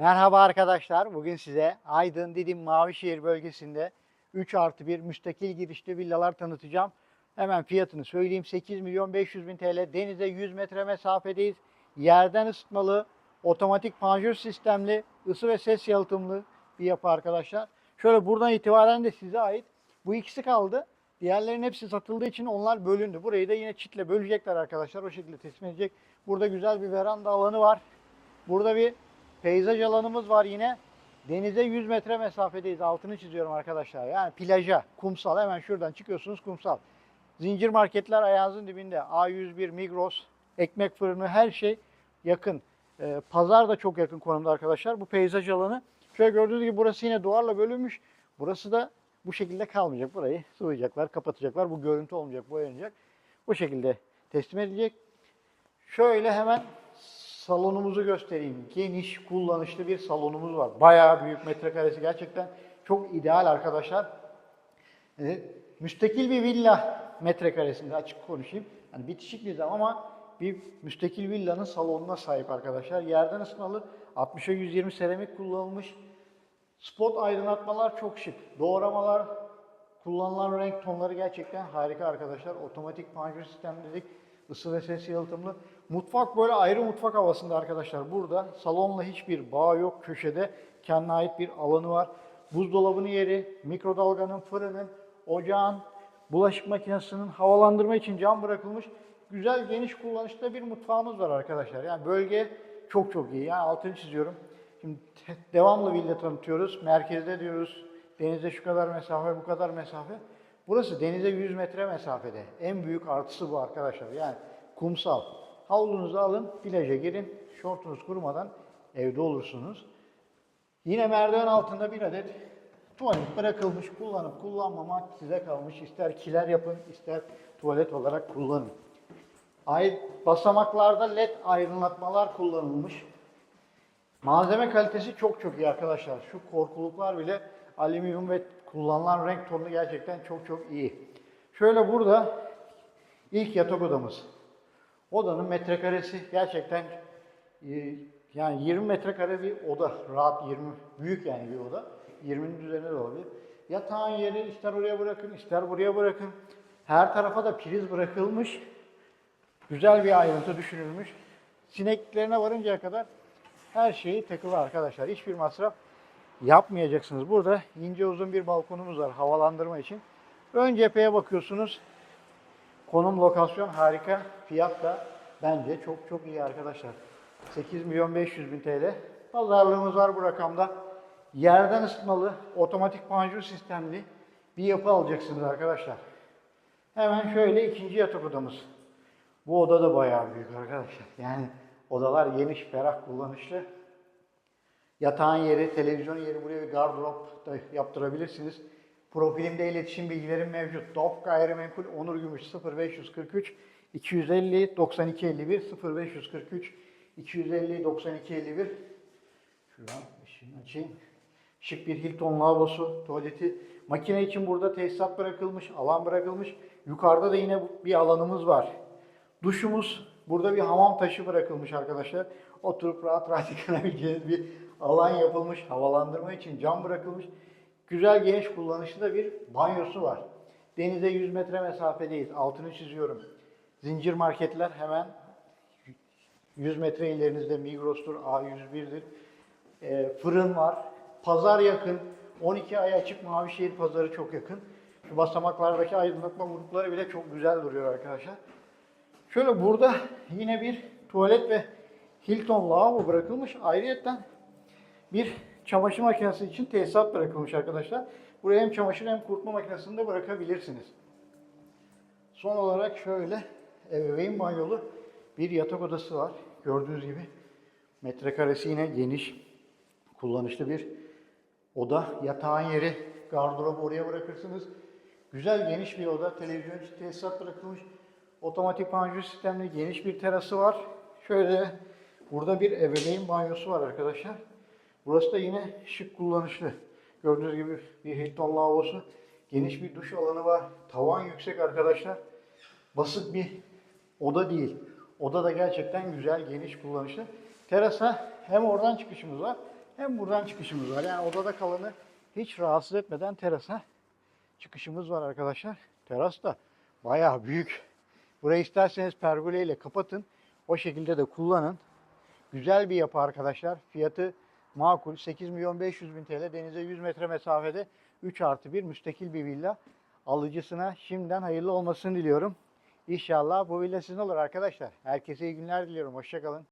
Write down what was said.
Merhaba arkadaşlar. Bugün size Aydın Didim Mavişehir bölgesinde 3 artı 1 müstakil girişli villalar tanıtacağım. Hemen fiyatını söyleyeyim. 8 milyon 500 bin TL. Denize 100 metre mesafedeyiz. Yerden ısıtmalı, otomatik panjur sistemli, ısı ve ses yalıtımlı bir yapı arkadaşlar. Şöyle buradan itibaren de size ait. Bu ikisi kaldı. Diğerlerin hepsi satıldığı için onlar bölündü. Burayı da yine çitle bölecekler arkadaşlar. O şekilde teslim edecek. Burada güzel bir veranda alanı var. Burada bir peyzaj alanımız var yine. Denize 100 metre mesafedeyiz. Altını çiziyorum arkadaşlar. Yani plaja, kumsal. Hemen şuradan çıkıyorsunuz kumsal. Zincir marketler ayağınızın dibinde. A101, Migros, ekmek fırını her şey yakın. Ee, pazar da çok yakın konumda arkadaşlar. Bu peyzaj alanı. Şöyle gördüğünüz gibi burası yine duvarla bölünmüş. Burası da bu şekilde kalmayacak. Burayı sıvayacaklar, kapatacaklar. Bu görüntü olmayacak, boyanacak. Bu şekilde teslim edilecek. Şöyle hemen salonumuzu göstereyim. Geniş, kullanışlı bir salonumuz var. Bayağı büyük metrekaresi gerçekten çok ideal arkadaşlar. Evet, müstakil bir villa metrekaresinde açık konuşayım. Yani bitişik bir zaman ama bir müstakil villanın salonuna sahip arkadaşlar. Yerden ısıtmalı 60'a 120 seramik kullanılmış. Spot aydınlatmalar çok şık. Doğramalar, kullanılan renk tonları gerçekten harika arkadaşlar. Otomatik panjur sistem dedik. Isı ve ses yalıtımlı. Mutfak böyle ayrı mutfak havasında arkadaşlar. Burada salonla hiçbir bağ yok. Köşede kendine ait bir alanı var. Buzdolabının yeri, mikrodalganın, fırının, ocağın, bulaşık makinesinin havalandırma için cam bırakılmış. Güzel geniş kullanışlı bir mutfağımız var arkadaşlar. Yani bölge çok çok iyi. Yani altını çiziyorum. Şimdi devamlı villa tanıtıyoruz. Merkezde diyoruz. Denize şu kadar mesafe, bu kadar mesafe. Burası denize 100 metre mesafede. En büyük artısı bu arkadaşlar. Yani kumsal. Havlunuzu alın, plaja girin. Şortunuz kurumadan evde olursunuz. Yine merdiven altında bir adet tuvalet bırakılmış. Kullanıp kullanmamak size kalmış. İster kiler yapın, ister tuvalet olarak kullanın. Ay, basamaklarda led aydınlatmalar kullanılmış. Malzeme kalitesi çok çok iyi arkadaşlar. Şu korkuluklar bile alüminyum ve kullanılan renk tonu gerçekten çok çok iyi. Şöyle burada ilk yatak odamız. Odanın metrekaresi gerçekten e, yani 20 metrekare bir oda. Rahat 20. Büyük yani bir oda. 20'nin üzerinde de olabilir. Yatağın yeri ister oraya bırakın ister buraya bırakın. Her tarafa da priz bırakılmış. Güzel bir ayrıntı düşünülmüş. Sineklerine varıncaya kadar her şeyi takılı arkadaşlar. Hiçbir masraf yapmayacaksınız. Burada ince uzun bir balkonumuz var havalandırma için. Ön cepheye bakıyorsunuz. Konum, lokasyon harika. Fiyat da bence çok çok iyi arkadaşlar. 8 milyon 500 bin TL. Pazarlığımız var bu rakamda. Yerden ısıtmalı, otomatik panjur sistemli bir yapı alacaksınız arkadaşlar. Hemen şöyle ikinci yatak odamız. Bu oda da bayağı büyük arkadaşlar. Yani odalar geniş, ferah, kullanışlı. Yatağın yeri, televizyon yeri buraya bir gardırop da yaptırabilirsiniz. Profilimde iletişim bilgilerim mevcut. DOF Gayrimenkul Onur Gümüş 0543 250 92 51 0543 250 92 51 Şuradan ışığını açayım. Şık bir Hilton lavabosu, tuvaleti. Makine için burada tesisat bırakılmış, alan bırakılmış. Yukarıda da yine bir alanımız var. Duşumuz, burada bir hamam taşı bırakılmış arkadaşlar. Oturup rahat rahat yıkanabileceğiniz bir alan yapılmış. Havalandırma için cam bırakılmış. Güzel geniş kullanışlı bir banyosu var. Denize 100 metre mesafedeyiz. Altını çiziyorum. Zincir marketler hemen 100 metre ilerinizde Migros'tur, A101'dir. E, fırın var. Pazar yakın. 12 ay açık Mavişehir pazarı çok yakın. Şu basamaklardaki aydınlatma grupları bile çok güzel duruyor arkadaşlar. Şöyle burada yine bir tuvalet ve Hilton lavabo bırakılmış. Ayrıyeten bir çamaşır makinesi için tesisat bırakılmış arkadaşlar. Buraya hem çamaşır hem kurutma makinesini de bırakabilirsiniz. Son olarak şöyle ebeveyn banyolu bir yatak odası var. Gördüğünüz gibi metrekaresi yine geniş, kullanışlı bir oda. Yatağın yeri, gardırobu oraya bırakırsınız. Güzel geniş bir oda. Televizyon için tesisat bırakılmış. Otomatik panjur sistemli geniş bir terası var. Şöyle burada bir ebeveyn banyosu var arkadaşlar. Burası da yine şık kullanışlı. Gördüğünüz gibi bir Hilton lavabosu. Geniş bir duş alanı var. Tavan yüksek arkadaşlar. Basık bir oda değil. Oda da gerçekten güzel, geniş, kullanışlı. Terasa hem oradan çıkışımız var Hem buradan çıkışımız var. Yani odada kalanı hiç rahatsız etmeden terasa çıkışımız var arkadaşlar. Teras da bayağı büyük. Burayı isterseniz pergoleyle kapatın. O şekilde de kullanın. Güzel bir yapı arkadaşlar. Fiyatı makul. 8 milyon 500 bin TL. Denize 100 metre mesafede 3 artı 1 müstakil bir villa. Alıcısına şimdiden hayırlı olmasını diliyorum. İnşallah bu villa sizin olur arkadaşlar. Herkese iyi günler diliyorum. Hoşçakalın.